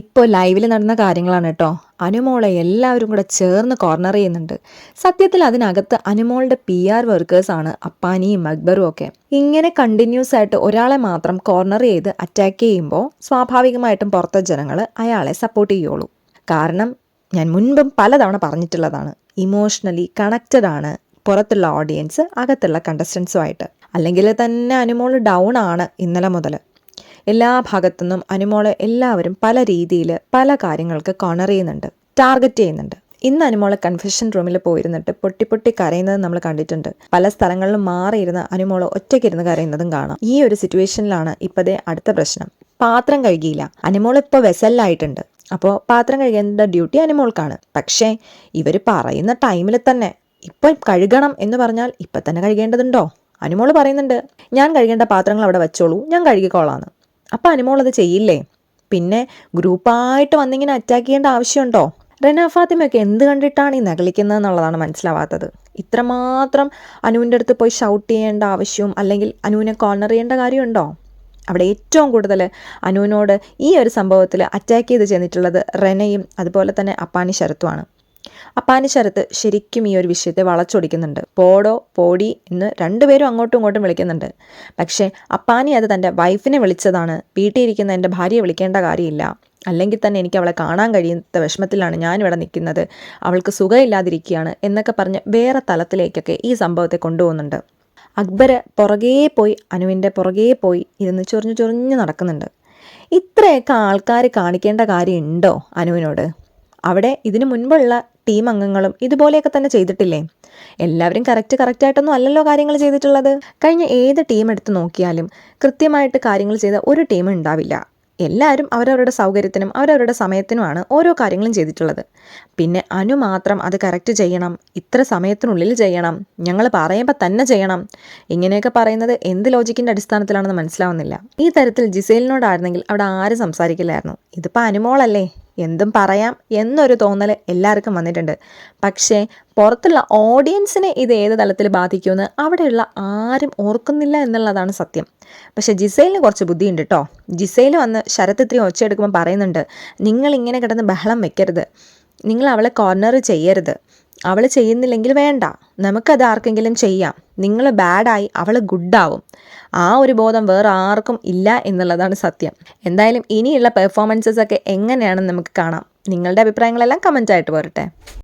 ഇപ്പോൾ ലൈവിൽ നടന്ന കാര്യങ്ങളാണ് കേട്ടോ അനുമോളെ എല്ലാവരും കൂടെ ചേർന്ന് കോർണർ ചെയ്യുന്നുണ്ട്. സത്യത്തിൽ അതിനകത്ത് അനുമോളുടെ പി ആർ വർക്കേഴ്സാണ് അപ്പാനിയും അക്ബറും ഒക്കെ. ഇങ്ങനെ കണ്ടിന്യൂസ് ആയിട്ട് ഒരാളെ മാത്രം കോർണർ ചെയ്ത് അറ്റാക്ക് ചെയ്യുമ്പോൾ സ്വാഭാവികമായിട്ടും പുറത്തെ ജനങ്ങൾ അയാളെ സപ്പോർട്ട് ചെയ്യുള്ളൂ. കാരണം ഞാൻ മുൻപും പലതവണ പറഞ്ഞിട്ടുള്ളതാണ് ഇമോഷണലി കണക്റ്റഡ് ആണ് പുറത്തുള്ള ഓഡിയൻസ് അകത്തുള്ള കണ്ടസ്റ്റൻസുമായിട്ട് അല്ലെങ്കിൽ തന്നെ അനുമോൾ ഡൗൺ ആണ് ഇന്നലെ മുതൽ എല്ലാ ഭാഗത്തുനിന്നും അനുമോളെ എല്ലാവരും പല രീതിയിൽ പല കാര്യങ്ങൾക്ക് കോണർ ചെയ്യുന്നുണ്ട് ടാർഗറ്റ് ചെയ്യുന്നുണ്ട്. ഇന്ന് അനുമോളെ കൺഫെഷൻ റൂമിൽ പോയിരുന്നിട്ട് പൊട്ടി പൊട്ടി കരയുന്നത് നമ്മൾ കണ്ടിട്ടുണ്ട്. പല സ്ഥലങ്ങളിലും മാറിയിരുന്ന് അനുമോൾ ഒറ്റയ്ക്കിരുന്ന് കരയുന്നതും കാണാം. ഈ ഒരു സിറ്റുവേഷനിലാണ് ഇപ്പതേ അടുത്ത പ്രശ്നം. പാത്രം കഴുകിയില്ല. അനുമോൾ ഇപ്പോൾ വെസലായിട്ടുണ്ട് അപ്പോൾ പാത്രം കഴുകേണ്ട ഡ്യൂട്ടി അനുമോൾക്കാണ്. പക്ഷേ ഇവർ പറയുന്ന ടൈമിൽ തന്നെ ഇപ്പം കഴുകണം എന്ന് പറഞ്ഞാൽ ഇപ്പം തന്നെ കഴുകേണ്ടതുണ്ടോ? അനുമോൾ പറയുന്നുണ്ട് ഞാൻ കഴുകേണ്ട പാത്രങ്ങൾ അവിടെ വെച്ചോളൂ ഞാൻ കഴുകിക്കോളാന്ന്. അപ്പം അനുമോൾ അത് ചെയ്യില്ലേ? പിന്നെ ഗ്രൂപ്പായിട്ട് വന്നിങ്ങനെ അറ്റാക്ക് ചെയ്യേണ്ട ആവശ്യമുണ്ടോ? റെന ഫാത്തിമയൊക്കെ എന്ത് കണ്ടിട്ടാണ് ഈ നകളിക്കുന്നത് എന്നുള്ളതാണ് മനസ്സിലാവാത്തത്. ഇത്രമാത്രം അനുവിന്റെ അടുത്ത് പോയി ഷൗട്ട് ചെയ്യേണ്ട ആവശ്യവും അല്ലെങ്കിൽ അനുവിനെ കോർണർ ചെയ്യേണ്ട കാര്യമുണ്ടോ? അവിടെ ഏറ്റവും കൂടുതൽ അനുവിനോട് ഈ ഒരു സംഭവത്തിൽ അറ്റാക്ക് ചെയ്ത് ചെന്നിട്ടുള്ളത് റെനയും അതുപോലെ തന്നെ അപ്പാനി ശരത്തുമാണ് അപ്പാനി ശരത്ത് ശരിക്കും ഈ ഒരു വിഷയത്തെ വളച്ചൊടിക്കുന്നുണ്ട്. പോടോ പോടി എന്ന് രണ്ടുപേരും അങ്ങോട്ടും ഇങ്ങോട്ടും വിളിക്കുന്നുണ്ട്. പക്ഷേ അപ്പാനി അത് തന്റെ വൈഫിനെ വിളിച്ചതാണ്. വീട്ടിൽ ഇരിക്കുന്ന എന്റെ ഭാര്യയെ വിളിക്കേണ്ട കാര്യമില്ല. അല്ലെങ്കിൽ തന്നെ എനിക്ക് അവളെ കാണാൻ കഴിയാത്ത വിഷമത്തിലാണ് ഞാനിവിടെ നിൽക്കുന്നത്. അവൾക്ക് സുഖമില്ലാതിരിക്കുകയാണ് എന്നൊക്കെ പറഞ്ഞ് വേറെ തലത്തിലേക്കൊക്കെ ഈ സംഭവത്തെ കൊണ്ടുപോകുന്നുണ്ട്. അക്ബർ പുറകേ പോയി അനുവിന്റെ പുറകേ പോയി ഇരുന്ന് ചൊറിഞ്ഞു ചൊറിഞ്ഞു നടക്കുന്നുണ്ട്. ഇത്രയൊക്കെ ആൾക്കാർ കാണിക്കേണ്ട കാര്യമുണ്ടോ അനുവിനോട്? അവിടെ ഇതിനു മുൻപുള്ള ടീം അംഗങ്ങളും ഇതുപോലെയൊക്കെ തന്നെ ചെയ്തിട്ടില്ലേ? എല്ലാവരും കറക്റ്റ് കറക്റ്റായിട്ടൊന്നും അല്ലല്ലോ കാര്യങ്ങൾ ചെയ്തിട്ടുള്ളത്. കഴിഞ്ഞ ഏത് ടീം എടുത്ത് നോക്കിയാലും കൃത്യമായിട്ട് കാര്യങ്ങൾ ചെയ്ത ഒരു ടീം ഉണ്ടാവില്ല. എല്ലാവരും അവരവരുടെ സൗകര്യത്തിനും അവരവരുടെ സമയത്തിനുമാണ് ഓരോ കാര്യങ്ങളും ചെയ്തിട്ടുള്ളത്. പിന്നെ അനു മാത്രം അത് കറക്റ്റ് ചെയ്യണം ഇത്ര സമയത്തിനുള്ളിൽ ചെയ്യണം ഞങ്ങൾ പറയുമ്പോൾ തന്നെ ചെയ്യണം. ഇങ്ങനെയൊക്കെ പറയുന്നത് എന്ത് ലോജിക്കിന്റെ അടിസ്ഥാനത്തിലാണെന്ന് മനസ്സിലാവുന്നില്ല. ഈ തരത്തിൽ ജിസേലിനോടായിരുന്നെങ്കിൽ അവിടെ ആരും സംസാരിക്കില്ലായിരുന്നു. ഇതിപ്പോൾ അനുമോളല്ലേ? എന്തും പറയാം എന്നൊരു തോന്നൽ എല്ലാവർക്കും വന്നിട്ടുണ്ട്. പക്ഷേ പുറത്തുള്ള ഓഡിയൻസിനെ ഇത് ഏത് തലത്തിൽ ബാധിക്കുമെന്ന് അവിടെയുള്ള ആരും ഓർക്കുന്നില്ല എന്നുള്ളതാണ് സത്യം. പക്ഷേ ജിസൈലിന് കുറച്ച് ബുദ്ധിയുണ്ട് കേട്ടോ ജിസൈൽ വന്ന് ശരത്ത് ഇത്രയും ഒച്ചയെടുക്കുമ്പോൾ പറയുന്നുണ്ട് നിങ്ങൾ ഇങ്ങനെ കിടന്ന് ബഹളം വെക്കരുത്. നിങ്ങൾ അവളെ കോർണർ ചെയ്യരുത്. അവൾ ചെയ്യുന്നില്ലെങ്കിൽ വേണ്ട. നമുക്കത് ആർക്കെങ്കിലും ചെയ്യാം. നിങ്ങൾ ബാഡായി അവൾ ഗുഡാവും. ആ ഒരു ബോധം വേറെ ആർക്കും ഇല്ല എന്നുള്ളതാണ് സത്യം. എന്തായാലും ഇനിയുള്ള പെർഫോമൻസസ് ഒക്കെ എങ്ങനെയാണെന്ന് നമുക്ക് കാണാം. നിങ്ങളുടെ അഭിപ്രായങ്ങളെല്ലാം കമന്റായിട്ട് പോരട്ടെ